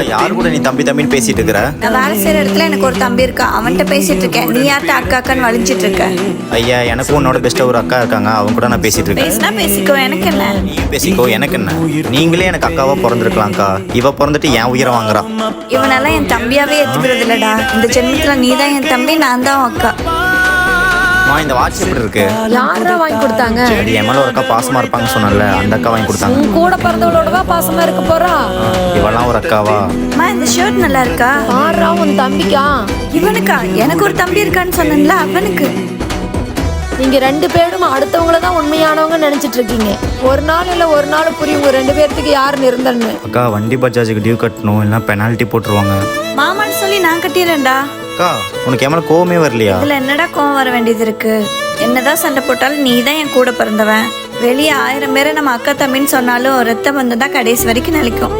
யார் கூட நீ தம்பி தம்பின்னு பேசிட்டு இருக்கிற? நான் வேலை செய்யற இடத்துல எனக்கு ஒரு தம்பி இருக்கா? அவன்கிட்ட பேசிட்டு இருக்கேன். நீ யார்ட்ட அக்கா அக்கான்னு வலிஞ்சிட்டு இருக்க? ஐயா எனக்கும் உன்னோட பெஸ்ட்டாக ஒரு அக்கா இருக்காங்க. அவங்க கூட நான் பேசிட்டு இருக்கேன். பேசினா பேசிக்கோ எனக்கு என்ன? நீயும் பேசிக்கோ எனக்கு என்ன? நீங்களே எனக்கு அக்காவா பிறந்திருக்கலாம்க்கா. இவ பிறந்துட்டு என் உயிரை வாங்குறா. இவனெல்லாம் என் தம்பியாவே ஏத்துக்கிறது இல்லடா இந்த ஜென்மத்துல நீ தான் என் தம்பி நான் தான் அக்கா. மா இந்த வாட்ச் எப்படி இருக்கு? யாரா வாங்கி கொடுத்தாங்க? அது என் மேல ஒரு அக்கா பாசமா இருப்பாங்கன்னு சொன்னல அந்த அக்கா வாங்கி கொடுத்தாங்க. உன் கூட பிறந்தவளோடவா பாசமா இருக்க போறா? இவெல்லாம் ஒரு அக்காவா? அம்மா இந்த ஷர்ட் நல்லா இருக்கா? பாடுறா உன் தம்பிக்கா. இவனுக்கா? எனக்கு ஒரு தம்பி இருக்கான்னு சொன்னேன்ல அவனுக்கு. நீங்க ரெண்டு பேரும் அடுத்தவங்கள தான் உண்மையானவங்க நினைச்சிட்டு இருக்கீங்க. ஒரு நாள் இல்ல ஒரு நாள் புரியும் உங்க ரெண்டு பேர்த்துக்கு யார் நிரந்தரன்னு அக்கா வண்டி பஜாஜுக்கு டியூ கட்டணும் இல்லைன்னா பெனால்ட்டி போட்டுருவாங்க. மாமான்னு சொல்லி நான் கட்டிடுறேன்டா. அக்கா உனக்கு என் கோவமே வரலையா? இதுல என்னடா கோவம் வர வேண்டியது இருக்கு? என்னதான் சண்டை போட்டாலும் நீ தான் என் கூட பிறந்தவன். வெளியே ஆயிரம் பேரை நம்ம அக்கா தம்பின்னு சொன்னாலும் ரத்தம் வந்து தான் கடைசி வரைக்கும் நிலைக்கும்.